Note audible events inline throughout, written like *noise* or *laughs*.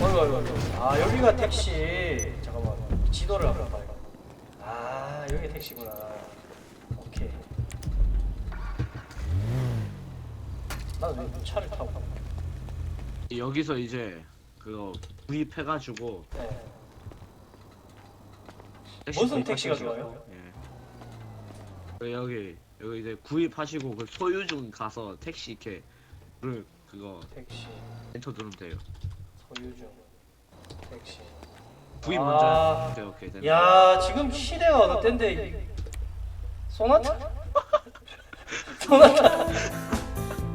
어이구 어이구 어이구. 아 여기가 택시 잠깐만 지도를 한번 봐요 아 여기 택시구나 오케이 나는 왜 차를 타고 가? 여기서 이제 그거 구입해가지고 네. 택시 무슨 택시가 구입하셔서- 좋아요? 예. 그 여기 여기 이제 구입하시고 그 소유중 가서 택시 이렇게 를 그거 택시 엔터 누르면 돼요. 소유중 택시 구입 아. 먼저. 오케이 오케이. 됐네. 야 지금 시대가 어느 때인데 이- 소나타 소나타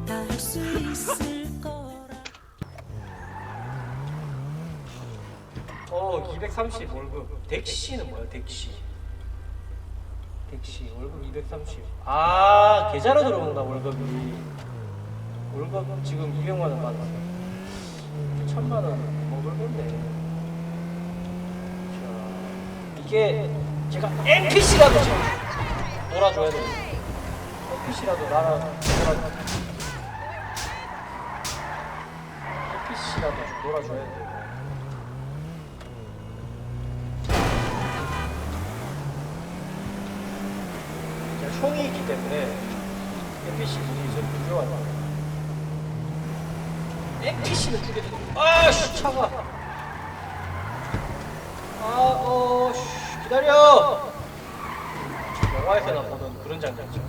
다할수 있을 거라 어 230 월급 덱시는 뭐야 덱시 덱시 월급 230 아 계좌로 들어온다 월급이 월급 지금 200만 원 받았어 천만 원 먹을겠네 자 이게 제가 NPC라도 지금 놀아줘야 돼 NPC라도 나라 놀아 NPC라도 좀 놀아줘야 돼 제가 총이 있기 때문에 NPC 분이 좀 부족하다. NPC는 죽여. 아씨 차가. 아, 어, 씨, 기다려. 영화에서나 보던 그런 장면이죠.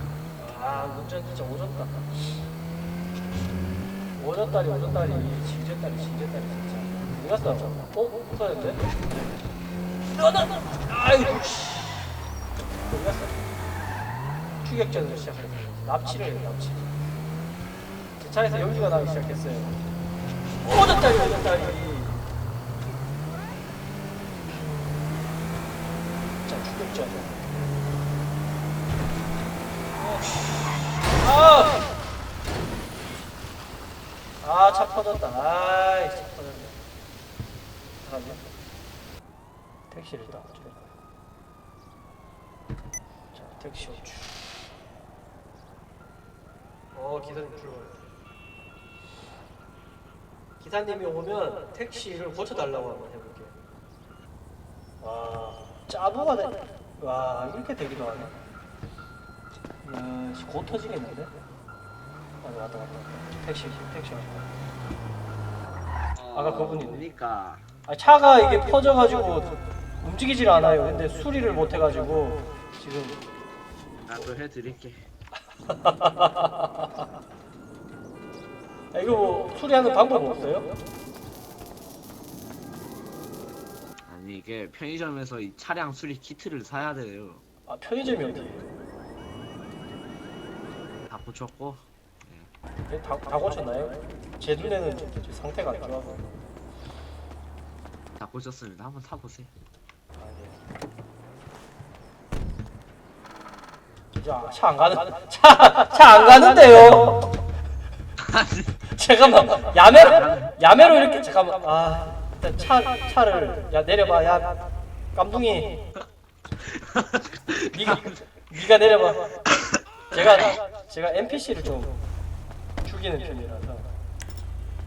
아, 운전 진짜 오졌다. 오졌다리, 오졌다리, 진졌다리, 진졌다리 진짜. 누가? 어? 부서졌는데? 너는! 아이고, 씨. 추격전을 시작했어요. 납치를 해요, 납치. 제 차에서 연기가 나기 시작했어요. 오졌다리, 오졌다리. 자, 추격전. 어, 씨. 아! 아, 차 터졌다. 아이, 차 터졌네. 어떡하지? 택시를 딱 줘야 자, 택시 호출. 기사님이 오면 택시를 고쳐달라고 한번 해볼게요. 와, 짜부가 돼. 와, 이렇게 되기도 하네. 야, 씨, 곧 터지겠는데? 아, 왔다, 왔다, 왔다. 택시, 택시 왔다. 아까 그분이네. 그러니까 아, 차가 이게 퍼져가지고 움직이질 않아요. 근데 수리를 못 해가지고 지금 나도 해드릴게. *laughs* *laughs* 아, 이거 뭐 수리하는 방법 없어요? 아니 이게 편의점에서 이 차량 수리 키트를 사야 돼요. 아 편의점이 어디예요? 다 붙였고 네, 다, 다 고쳤나요? 제 눈에는 좀, 좀 상태가 안 좋아서 다 붙였습니다. 한번 타보세요. 아, 네. 차안 가는 차 차 안 가는데요. *laughs* 잠깐만 야매 야매로 이렇게 잠깐만 아 일단 차 차를 야 내려봐 야 깜둥이 니가 니가 내려봐 제가 제가 NPC를 좀 죽이는 편이라서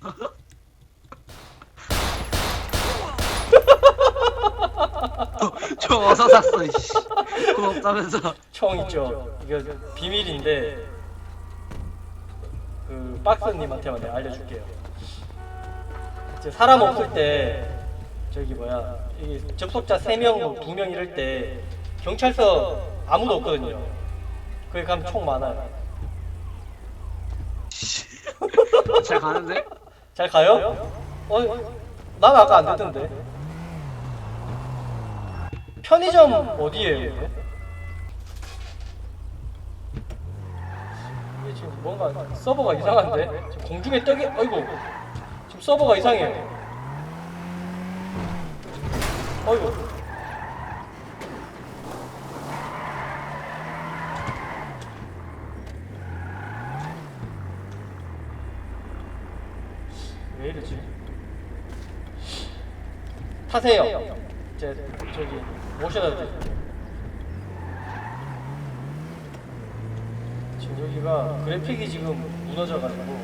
*laughs* 저 어서 샀어. 이씨. *laughs* 돈 없다면서. 총 있죠 이거 비밀인데 그 박스님한테만 내가 알려줄게요 이제 사람 없을 때 저기 뭐야 이 접속자 3명, 2명 이럴 때 경찰서 아무도 없거든요 거기 가면 총 많아요 *laughs* 잘 가는데? 잘 가요? 어, 난 아까 안 됐던데. 편의점 어디에요, 이게? 이게 지금 뭔가 서버가 이상한데? 지금 공중에 떠게, 어이구. 지금 서버가 이상해. 어이구. 왜 이러지? 타세요. 제 저기 모셔다 드릴게요. 지금 여기가 그래픽이 지금 무너져가지고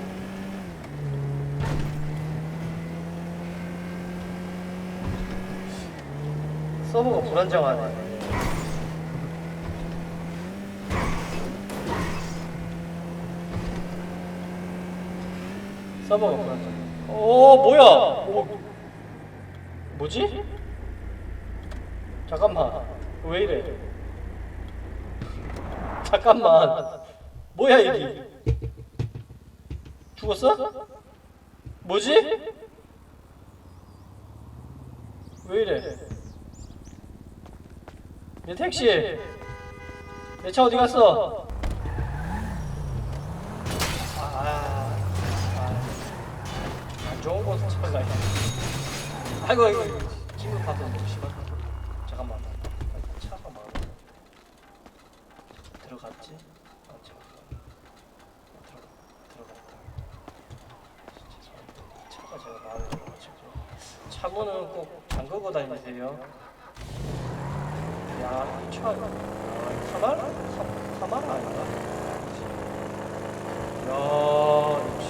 서버가 불안정하네. 서버가 불안정. 오 뭐야? 오, 뭐지? 잠깐만. 왜 이래? 잠깐만. 뭐야 이게? 죽었어? 뭐지? 왜 이래? 내 택시 내 차 어디 갔어? 아, 아, 아, 안 좋은 곳 차가 있네. 아이고 이거 친구 봐도 너무 심하다. 잠깐만, 차가 많아. 들어갔지? 아, 잠깐만. 들어 들어갔다. 죄송합니다. 차가 제가 마음에 들어가지고 차문은 꼭 잠그고 다니세요. 야, 이 차, 아, 카마라? 아닌가? 야, 역시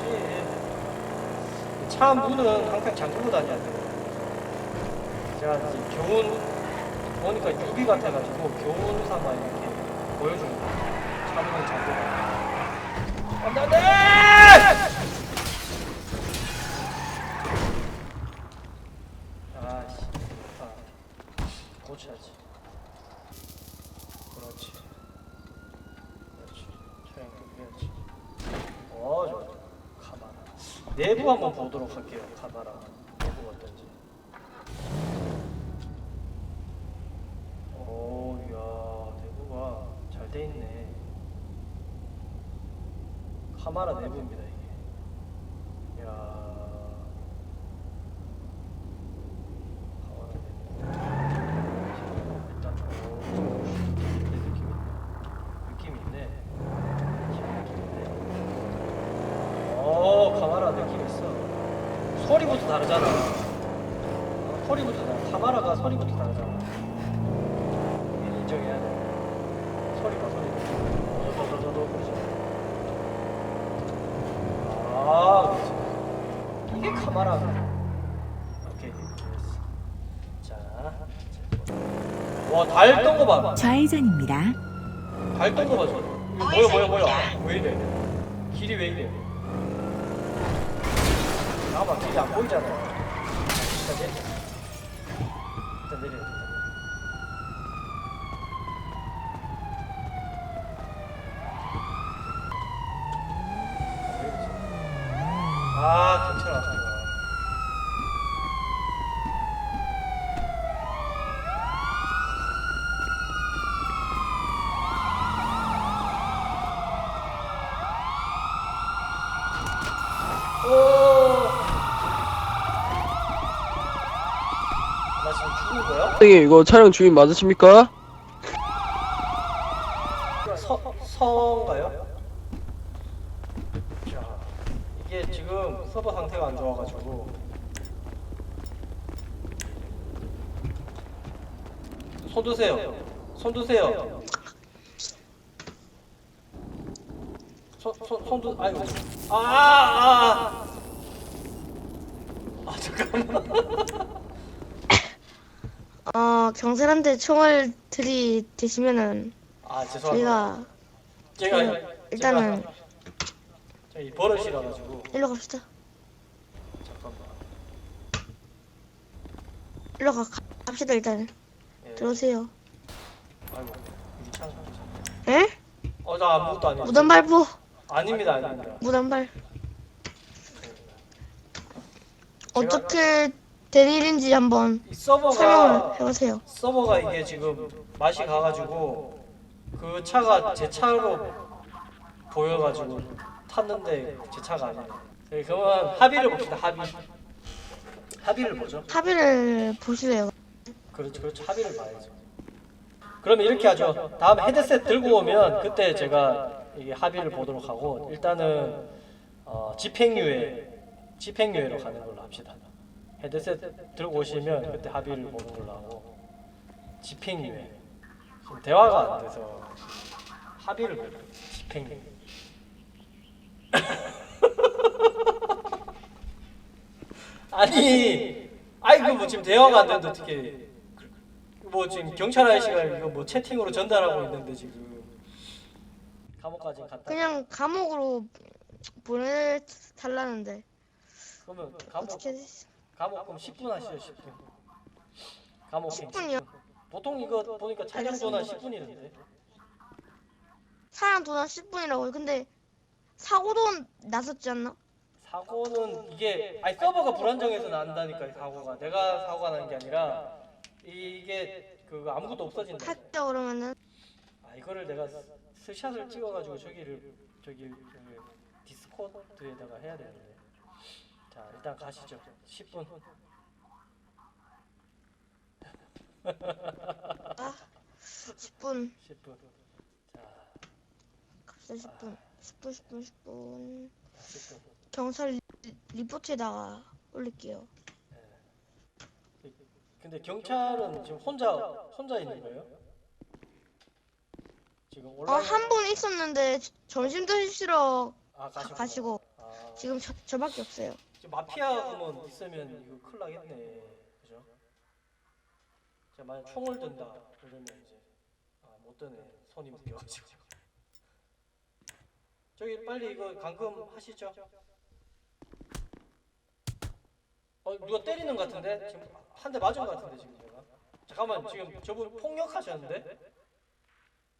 차 문은 항상 잠그고 다녀야 돼요. 제가 이제 교훈 보니까 유비 같아가지고 교훈 삼아 이렇게 보여줍니다. 차 문은 잠그고. 안돼 안돼! 아씨, 아, 고쳐야지. 그렇지. 그렇지. 차량 끄야지. 어, 좋아. 카메라. 내부 한번 보도록 할게요. 카메라. 내부 어떤지. 오, 야, 내부가 잘 돼 있네. 카메라 내부입니다 이게. 야. 일단 오, 느낌 느낌 있네. 느낌 있네. 오 카메라 느낌 있어. 소리부터 다르잖아. 어, 소리부터 다르. 카메라가 소리부터 다르잖아. 이거 인정해야 돼. 소리가 소리가. 저저저저 그렇지. 아 오케이 됐어. 자. 와, 달뜬거 봐. 좌회전입니다. 달뜬거 봐, 저. 뭐야, 뭐야, 뭐야. 왜 이래? 길이 왜 이래? 잠깐만, 길이 안 보이잖아. 일단 내려. 일단 내려. 일단. 왜 이러지? 아, 경찰 왔구나. 오. 나 지금 죽은 거야? 선생님 이거 차량 주인 맞으십니까? 서 서인가요? 자, 이게 지금 서버 상태가 안 좋아가지고 손 드세요. 손 드세요. 손 손 손 드. 아이고. 아, 아, 아. 아 잠깐만. 어, 경찰한테 총을 들이대시면은 아 죄송합니다. 저희가 제가 그, 일단은 저희 버릇이라 가지고 일로 갑시다. 잠깐만. 일로 가, 갑시다 일단은. 예. 들어오세요. 아이고 유창. 에? 어나 아무것도 안 했어. 무단 발부. 아닙니다 아닙니다. 무단 발. 어떻게 된 일인지 한번 이 설명을 서버가 해보세요. 서버가 이게 지금 맛이 가가지고 그 차가 제 차로 보여가지고 탔는데 제 차가 아니에요. 네, 그러면 합의를 봅시다 합의. 합의를 보죠. 합의를 보실래요? 그렇죠, 그렇죠. 합의를 봐야죠. 그러면 이렇게 하죠. 다음 헤드셋 들고 오면 그때 제가 이게 합의를 보도록 하고 일단은 어, 집행유예, 집행유예로 가는 걸로 합시다. 헤드셋 들고 오시면 그때 합의를 걸로 하고 집행유예. 지금 대화가 안 돼서 합의를 보죠. 집행유예. *laughs* 아니, 아이 그뭐 지금 대화가 안 되는데 어떻게? 뭐 지금 경찰 아저씨가 이거 뭐 채팅으로 전달하고 있는데 지금 감옥까지 갔다. 그냥 감옥으로 보내달라는데 그러면 감옥 어떻게 감옥 그럼 10분 하시죠 10분. 감옥 10분이요? 보통 이거 보니까 촬영 도난 10분이던데. 사람 도난 10분이라고 근데 사고도 났었지 않나? 사고는 이게 아니 서버가 불안정해서 난다니까 이 사고가 내가 사고가 난 게 아니라 이게 그 아무것도 없어진다. 할게요 그러면은 아 이거를 내가 스- 스샷을 찍어가지고 저기를 저기 그 디스코드에다가 해야 되는데. 자 일단 가시죠. 10분. 아 10분 10분. 자 갑시다 10분 10분 10분 10분 10분. 경찰 리, 리포트에다가 올릴게요 근데 경찰은 지금 혼자 혼자 있는 거예요? 지금 어 온라인 한 분 있었는데 저- 점심 드시러 아, 가, 가셨구나. 가시고 아, 지금 저, 저밖에 없어요 지금 마피아만 있으면 이거 큰일 나겠네. 그죠? 제가 만약 총을 든다 그러면 이제 아, 못 드네. 손이 묶여가지고. 저기 빨리 이거 감금 하시죠. 어 누가 때리는 것 같은데 지금 한 대 맞은 것 같은데 지금 제가. 잠깐만 지금 저분 폭력하셨는데?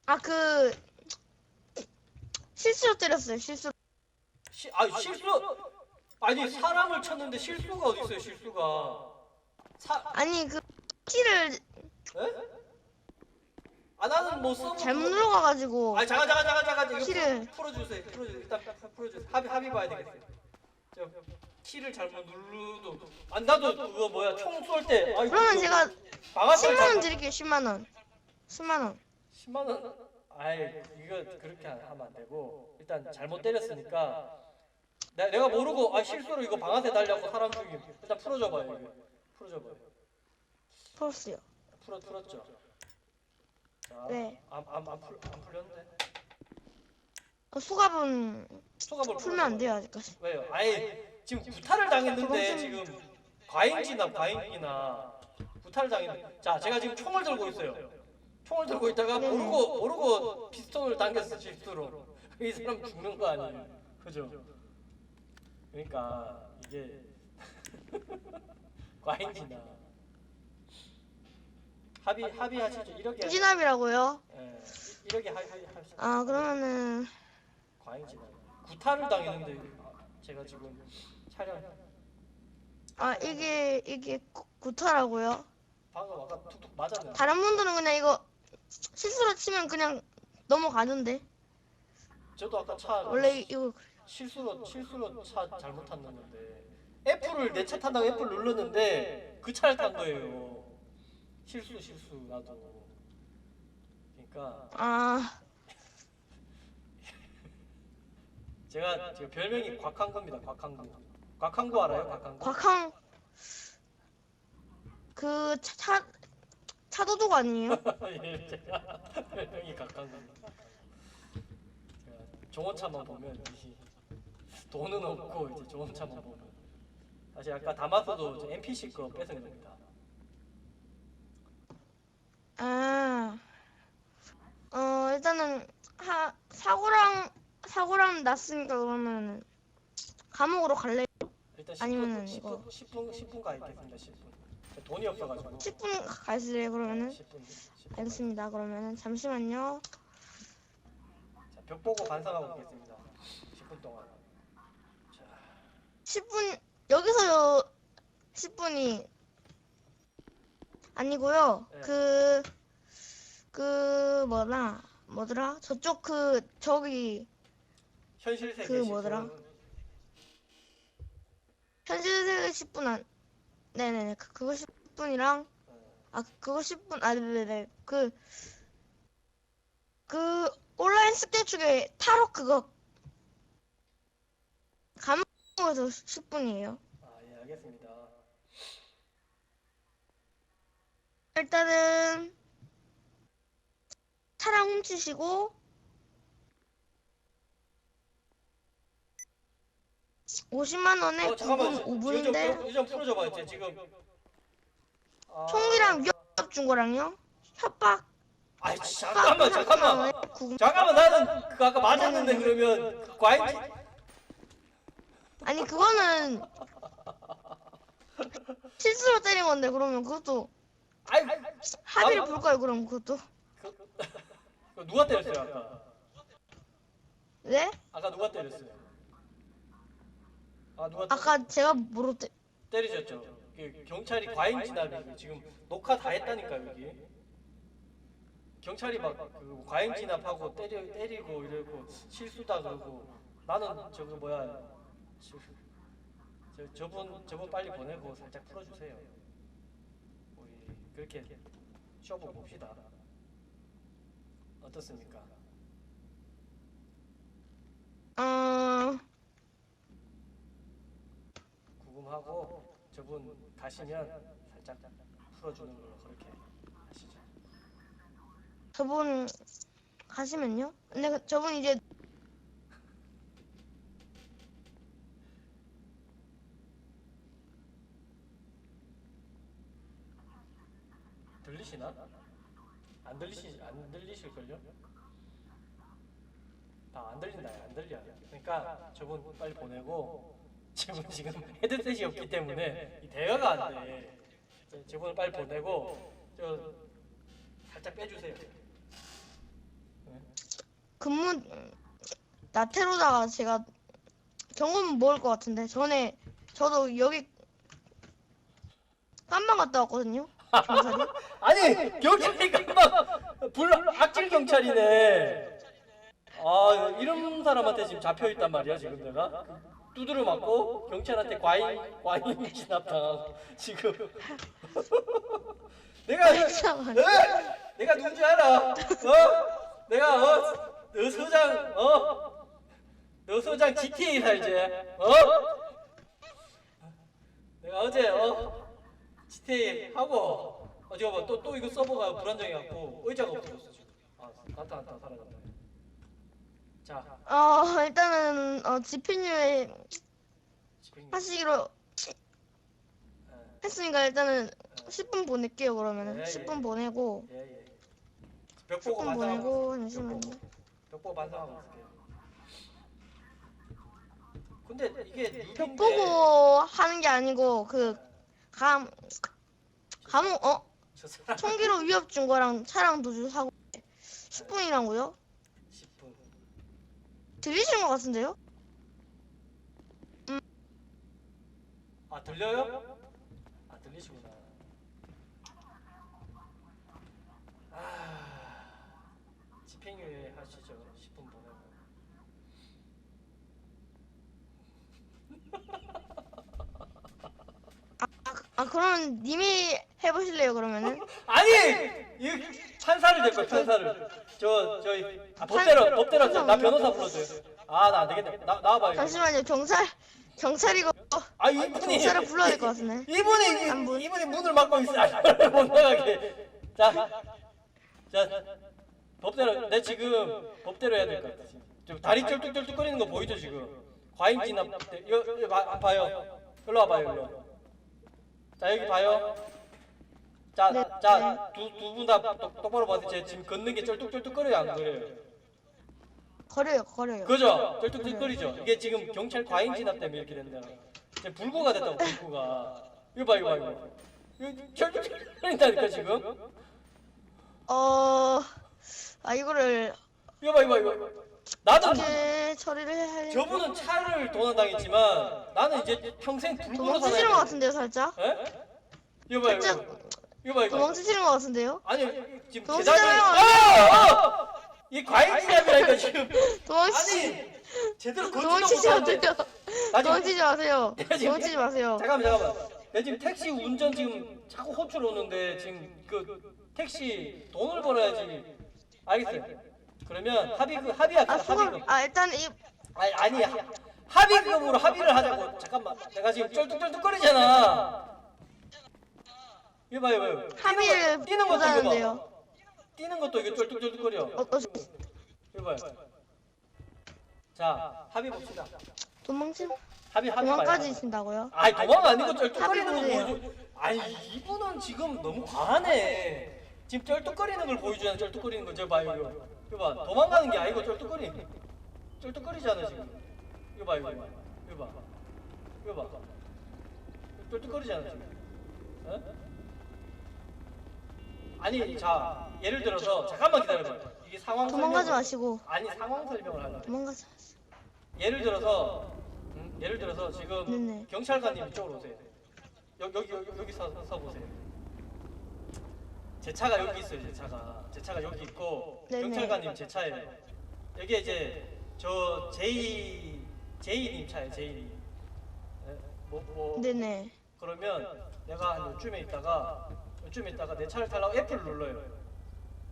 아그 실수로 때렸어요 실수 시, 아 실수 아니 사람을 쳤는데 실수가 어디 있어요 실수가? 사 아니 그 키를 에? 아 나는 뭐 서브 잘못 눌러가가지고 아 잠깐 잠깐 잠깐 잠깐 이거 키를. 풀어, 풀어주세요 풀어주세요. 일단 푸- 풀어주세요. 합의 합의 봐야 되겠어요. 저 키를 잘못 누르도. 아 나도 그거 뭐야 총 쏠 때. 그러면 제가 방아쇠 10만 원 드릴게요 10만 원. 10만 원. 10만 원? 아이 이거 그렇게 하면 안 되고. 일단 잘못 때렸으니까 내, 내가 모르고 아 실수로 이거 방아쇠 달려고 사람 죽임. 일단 풀어줘봐요 이거. 풀어줘봐요. 풀었어요. 풀어 풀었죠? 자, 네. 안, 안, 안, 풀, 안 풀렸는데? 그 수갑은 소감을 풀면 안 돼요 아직까지. 왜요? 아예 지금 구타를 당했는데 지금 과잉지나 과잉이나 구타를 당했는데. 자 제가 지금 총을 들고 있어요. 총을 들고 있다가 네네. 모르고 모르고 피스톤을 당겼어 실수로 이 사람 죽는 거 아니에요. 그죠? 그러니까 이게 *laughs* 과잉지나 합의 합의하시죠. 이렇게 진압이라고요? 예, 이렇게 합의 합시다 아 그러면은 과잉지나 구타를 당했는데 제가 지금 촬영. 아 이게 이게 구- 구타라고요? 방금 아까 툭툭 맞았는데. 다른 분들은 그냥 이거 실수로 치면 그냥 넘어가는데? 저도 아까 차 원래 이거 실수로 실수로 차 잘못 탔는데. F를 내 차 탄다고 F를 눌렀는데 그 차를 탄 거예요. 실수 실수 나도. 그러니까 아. *laughs* 제가 지금 별명이 곽한구입니다 곽한구 곽한구 알아요 곽한구 곽항 그 차, 차 차도둑 아니에요? *laughs* 예, 제가 *laughs* 별명이 곽한구입니다. 제가 좋은 차만 보면 이 돈은 없고 이제 좋은 차만 보면 사실 아까 다마스도 저 NPC 거 뺏은 겁니다 아, 어 일단은 하 사고랑 사고랑 났으니까 그러면 감옥으로 갈래? 일단 10분, 아니면은 10분, 이거. 10분, 10분 가 있겠습니다. 10분. 돈이 없어가지고. 10분 가실래요 그러면은? 10분. 10분. 알겠습니다. 그러면은 잠시만요. 자, 벽 보고 반성하고 있겠습니다. 10분 동안. 자, 10분 여기서 요 10분이 아니고요. 네. 그, 그 뭐나 뭐더라? 저쪽 그 저기 현실 세계 그 10분. 뭐더라? 현실 세계 10분 안 네네네 그, 그거 10분이랑 아 그거 10분 아 네네네 그 그 온라인 스케줄에 타로 그거 감옥에서 10분이에요. 아, 예, 알겠습니다. 일단은 차량 훔치시고 50만 원에 어, 잠깐만. 9분 지금 5분인데 좀, 좀 풀어줘봐. 이제 지금. 아, 총기랑 위협 준 거랑요? 협박 아이 잠깐만 잠깐만 구- 잠깐만 나는 그 아까 맞았는데 그러면 그 과잉 아니 그거는 실수로 때린 건데 그러면 그것도 아이 합의를 아, 볼까요 그럼 그것도. 그 누가 때렸어요 아까? 네? 아까 누가 때렸어요? 아 누가 때- 아까 제가 뭐로 때 때리셨죠. 그 경찰이 과잉 진압이 지금 녹화 다 했다니까 여기 경찰이 막그 과잉 진압하고 때려 때리고 이러고 실수다 그러고 나는 저거 뭐야 저, 저 저분 저분 빨리 보내고 살짝 풀어주세요 우리 그렇게 쇼부 봅시다 어떻습니까? 어... 구금하고 저분 가시면 살짝 풀어주는 걸로 그렇게 하시죠. 저분 가시면요? 근데 그- 저분 이제 들리시나? 안 들리시 안 들리실걸요? 아, 안 들린다, 안 들려. 그러니까 저분 빨리 보내고 저분 지금 헤드셋이 없기 때문에 이 대화가 안 돼. 저- 저분을 빨리 보내고 저 살짝 빼주세요. 근무 나태로다가 제가 경고문 먹을 것 같은데 전에 저도 여기 깜방 갔다 왔거든요 경찰이 아니 경찰이 금방 불 악질 경찰이네. 아 이런 사람한테 지금 잡혀 있단 말이야 지금 내가 두드려 맞고 경찰한테 과잉 과잉 진압당하고 지금 *laughs* 내가. 어? 내가 누군지 알아? 어? 내가 어? 너 소장 어? 너 소장 GTA 살지? 어? 내가 어제 어? GTA 하고 어 저거 봐, 또, 또 이거 서버가 불안정해갖고 의자가 없어졌어 지금. 아 나타 나타 사라졌네. 자. 어 일단은 어 집행유 하시기로 했으니까 일단은 10분 보낼게요 그러면은. 예, 예. 10분 보내고. 예예. 벽 보고 10분 반성하고 보내고 있을게요. 벽 잠시만요 보고. 벽 보고 반성하고 있을게요. 근데 이게 벽 보고 하는 게 아니고 그 감 감옥 어 저 사람 총기로 위협 준 거랑 차량 도주 사고 10분이라고요? 10분 들리시는 것 같은데요? 아 들려요? 아 들리시구나. 아 집행유예 하시죠. 10분 보내고. 아 그러면 님이 해보실래요 그러면은? 아니 이 판사를 될 거야 판사를. 저 저희 아, 법대로 법대로 저- 나 변호사 불러줘요. 아 나 안 되겠네. 나 나와봐요. 잠시만요 경찰 경찰이고 아 이분이 경찰을 불러야 될 것 같은데 이분이 안 보- 이분이 문을 막고 있어. 아, 못 나가게. 자, 자, 법대로 내 지금 법대로 해야 될 것 같아. 지금. 지금 다리 쩔뚝쩔뚝거리는 거 보이죠 지금? 과잉 진압. 때- 이거, 이거 봐, 봐요. 일로 와봐요 일로. 자 여기 봐요. 자, 네, 자, 두 두 분 다 똑바로 봐도 제 지금 걷는 게 쩔뚝쩔뚝거려요 안? 거려요 거려요 그죠? 쩔뚝쩔거리죠? 이게 지금 경찰 과잉 진압 때문에 이렇게 된다. 지금 불구가 됐다고 불구가. 이거 봐 이거 봐 이거. 이거 쩔뚝쩔거린다니까 지금? 어... 아 이거를 이거 봐 이거 봐 이거. 나도 어떻게 처리를 해야 저분은 차를 도난당했지만 나는 이제 평생 불구로 도망치시는 것 살아야 돼. 같은데요 살짝? 에? 이거 봐 이거. 살짝 이거 봐 이거. 도망치시는 것 같은데요? 아니 지금 도망치잖아요. 아! 이 과잉 진압이라니까 지금. 도망치 아니 제대로 도망치지 못하는데. 마세요 나 지금- 도망치지 마세요 내가 지금- 도망치지 마세요 잠깐만 잠깐만. 내가 지금 택시 운전 지금 자꾸 호출 오는데 지금 그 택시 돈을 벌어야지. 알겠어요. 그러면 합의 그 합의합시다. 아 수금 합의금. 아 일단 이 아니 아니 하- 합의금으로 합의를 하자고. 잠깐만. 내가 지금 쩔뚝쩔뚝거리잖아. 이거 봐요, 봐요. 합의를 뛰는 것도 이거 보자는데요 봐. 뛰는 것도 이거 쩔뚝쩔뚝거려. 어, 어, 이거 봐요. 자, 합의 봅시다. 도망치 합의 합의 도망까지 봐요. 신다고요? 아니 도망 아니고 쩔뚝거리는 거 합의 보여줘. 아니 이분은 지금 너무 과하네. 지금 쩔뚝거리는 걸 보여주잖아 쩔뚝거리는 거 저 봐요 이거 이거 봐 도망가는 게 아니고 쩔뚝거리. 쩔뚝거리잖아 지금. 이거 봐 이거 봐. 이거 봐. 이거 봐. 쩔뚝거리잖아 지금. 어? 아니 자 예를 들어서 잠깐만 기다려봐. 이게 상황 도망가지 설명- 마시고. 아니 상황 설명을 하려고 도망가지 마시고. 예를 들어서 음, 예를 들어서 지금 네네. 경찰관님 이쪽으로 오세요. 여기 여기 여기, 여기 서, 서 보세요. 제 차가 여기 있어요. 제 차가 제 차가 여기 있고 네네. 경찰관님 제 차예요. 여기 이제 저 제이 제이님 차예요. 제이님. 네, 뭐, 뭐 네네 그러면 내가 한 요쯤에 있다가 요쯤에 있다가 내 차를 타려고 F를 눌러요.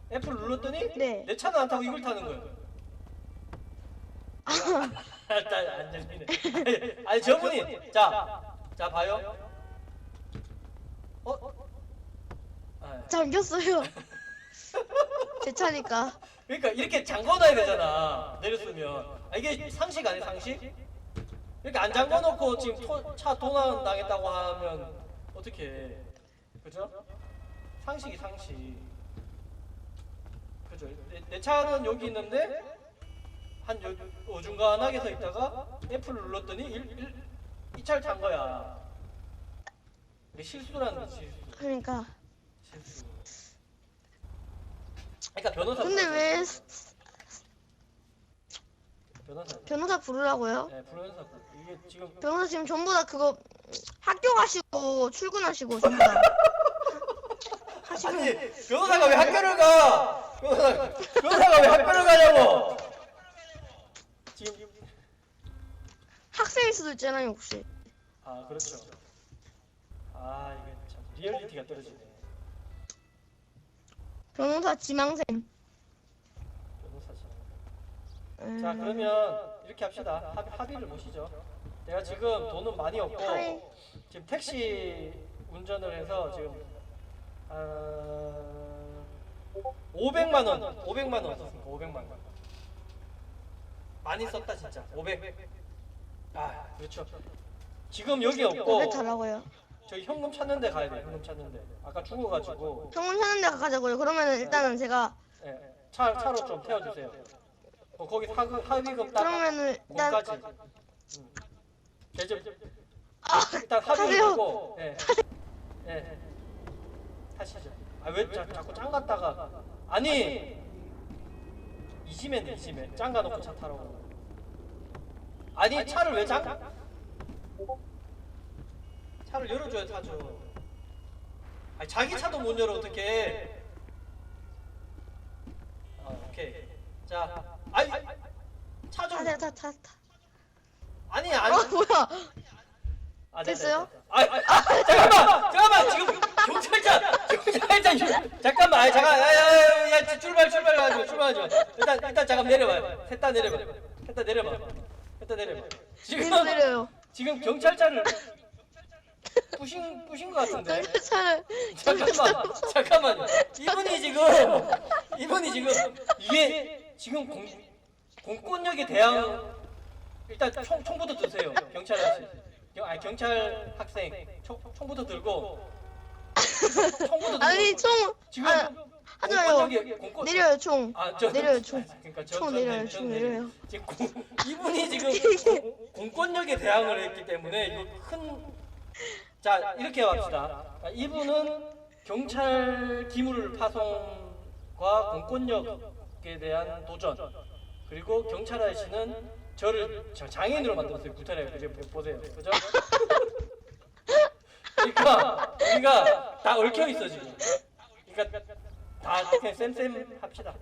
F를 눌렀더니 네. 내 차는 안 타고 이걸 타는 거예요. *laughs* 일단 안 열리네. 아니, 아니 저분이 자, 자 봐요. 어? 아, 잠겼어요 *laughs* 제 차니까 그러니까 이렇게 잠궈놔야 되잖아. 내렸으면 아, 이게 상식 아니야 상식? 이렇게 안 잠궈놓고 지금 토, 차 도난 당했다고 하면 어떻게? 그죠? 상식이 상식. 그죠? 내, 내 차는 여기 있는데 한 요, 어중간하게 서 있다가 F를 눌렀더니 일, 일, 이 차를 탄 거야. 실수라는 거지 실수. 그러니까. 그러니까 변호사. 근데 왜 변호사. 변호사 부르라고요? 네, 변호사. 이게 지금 변호사 지금 전부 다 그거 학교 가시고 출근하시고 전부 다 하시고 *laughs* 아니 변호사가 왜 학교를 가? 변호사 변호사가 왜 학교를 가냐고? 지금 학생일 수도 있잖아요 혹시 아 그렇죠. 아 이게 참 리얼리티가 떨어지네. 변호사 지망생 변호사지. 음, 자 그러면 이렇게 합시다. 합, 합의를 보시죠. 내가 지금 돈은 많이 없고 합의. 지금 택시 운전을 해서 지금 아 500만 원, 500만 원 썼습니다. 500만 원. 많이 썼다 진짜. 500. 아 그렇죠. 지금 여기 없고 왜 달라고요? 저희 현금 찾는 데 가야 돼. 현금 찾는 데. 아까 죽어가지고 병원 사는 데 가자고요 그러면은 일단은 제가 예, 예. 차 차로 좀 태워주세요. 어, 거기 하, 합의금 딱 그러면은 일단 문까지. 음. 대접 아, 일단. 보고 예. 예. 예. 타시죠. 아 왜 자꾸 짱 갔다가 아니 이지면 이지면 짱 가놓고 차 타라고. 아니 차를 왜 짱? 차를 열어줘야 타죠. 아니 자기 차도 못 열어 어떻게? 어, 오케이. 자, 아니 차 좀. 타세요 타타 타. 아니 아니. 어 뭐야 아, 네, 됐어요? 네, 네. 아, 아, 아, 잠깐만, 잠깐만, 지금 경찰차, 경찰차, 유- 잠깐만, 아, 잠깐, 야, 야, 야, 야, 출발, 출발, 가지고 출발하지 마. 일단, 일단 잠깐 내려봐요. 셋다 내려봐. 셋다 내려봐. 셋다 내려봐. 지금, 내려요 지금 경찰차를 부신, 부신 것 같은데. 경찰차를 잠깐만, 잠깐만. 이분이 지금, 이분이 지금 이게 지금 공, 공권력에 대한 일단 총 총부터 드세요. 경찰 아저씨. 경, 아니 경찰 학생 총 총부터 들고 총부터 들고 아니 총 지금 아, 하지 마요 공권 내려요 총 아, 저, 내려요 총 그러니까 저, 총 저, 내려요, 저, 총 저, 내려요. 지금 공, 이분이 지금 *laughs* 공, 공권력에 대항을 했기 때문에 이거 큰. 자 이렇게 합시다. 아, 이분은 경찰 기물 파송과 공권력에 대한 도전 그리고 경찰 아저씨는 저를 저 장애인으로 만들었어요 구타래 그죠 보세요 그죠? 그러니까 우리가 다 얽혀 있어 지금. 그러니까 다 그냥 쌤쌤 합시다.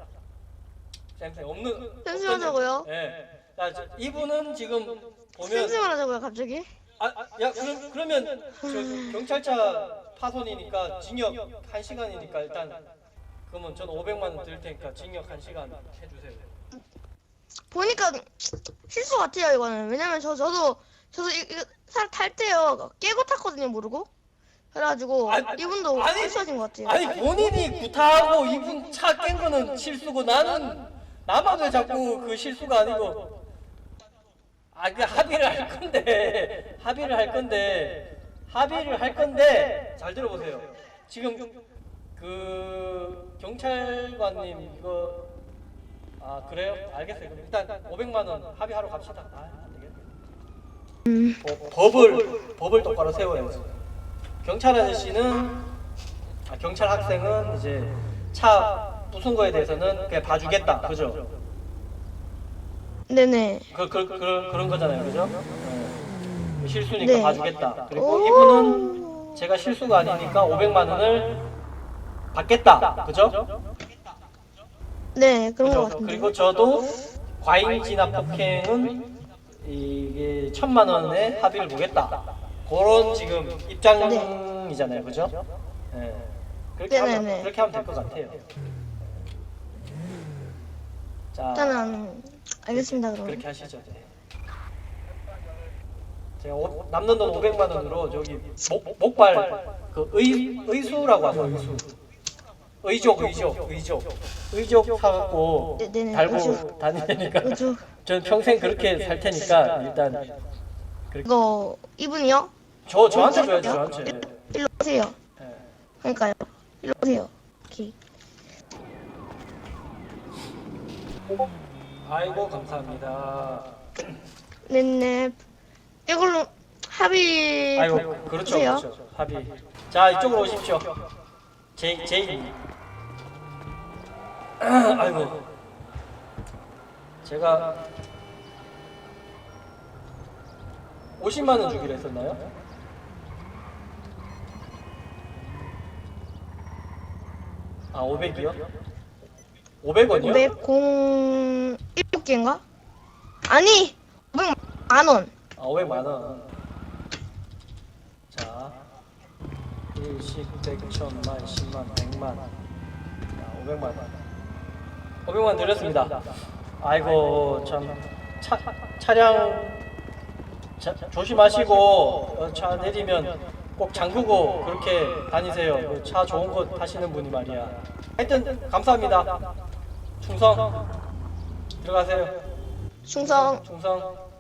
쌤쌤 없는 하자고요? 예. 자, 저, 이분은 지금 보면 쌤쌤을 하자고요 갑자기 아, 아, 야 그럼 그러면 저 경찰차 파손이니까 징역 1 시간이니까 일단 그러면 저는 500만 원 드릴 테니까 징역 1 시간 해주세요. 보니까 실수 같아요 이거는. 왜냐면 저 저도 저도 이, 이거 살탈 때요. 깨고 탔거든요 모르고. 그래가지고 아니, 이분도 아니, 실수하신 것 같아요. 아니 본인이 구타하고 이분 차 깬 거는 실수고 나는 나만 왜 자꾸 그 실수가 아니고 아 그 합의를 할 건데 합의를 할 건데 합의를 할 건데 잘 들어보세요. 지금 그 경찰관님 이거 아 그래요? 알겠어요. 그럼 일단 500만 원 합의하러 갑시다. 아, 안 되겠네. 음, 어, 법을 법을 똑바로 세워야지. 경찰 아저씨는 아, 경찰 학생은 이제 차 부순 거에 대해서는 그냥 봐주겠다, 그죠? 네네. 그, 그, 그, 그런 거잖아요, 그죠? 네. 실수니까 네. 봐주겠다. 그리고 오. 이분은 제가 실수가 아니니까 500만 원을 받겠다, 그죠? 네, 그런 것 그죠? 같은데. 그리고 저도 과잉 진압 폭행은 이게 천만 원에 합의를 보겠다. 그런 지금 입장이잖아요, 그죠? 네. 그렇게 하면 네네네. 그렇게 하면 될 것 같아요. 자, 일단은 알겠습니다. 그럼. 그렇게 하시죠. 네. 제가 오- 남는 돈 500만 원으로 저기 목, 목발 그 의, 의수라고 하죠, 의수. 의족, 의족, 의족. 의족 사갖고 네, 네네, 달고 의족. 다니니까 의족. *laughs* 전 평생 그렇게 살 테니까 일단 이거 이분이요? 저 저한테 줘야지 저한테. 일로 오세요. 네. 그러니까요. 일로 오세요. 오케이. 아이고 감사합니다. 네네. 이걸로 합의. 아이고 그렇죠 보세요. 그렇죠 합의. 자 이쪽으로 오십시오. 제 제이. *clears throat* 아이고 제가 50만 원 주기로 했었나요? 아 500이요? 500원이요? 500 7개인가? 아니 500만 원. 아, 500만 원. 자, 1, 10, 100, 1000 만, 10만, 100만. 자, 500만 원. 500만 드렸습니다. 아이고, 참. 차, 차량 자, 조심하시고 어, 차 내리면 꼭 잠그고 그렇게 다니세요. 그차 좋은 거 타시는 분이 말이야. 하여튼 감사합니다. 충성 들어가세요. 충성. 충성.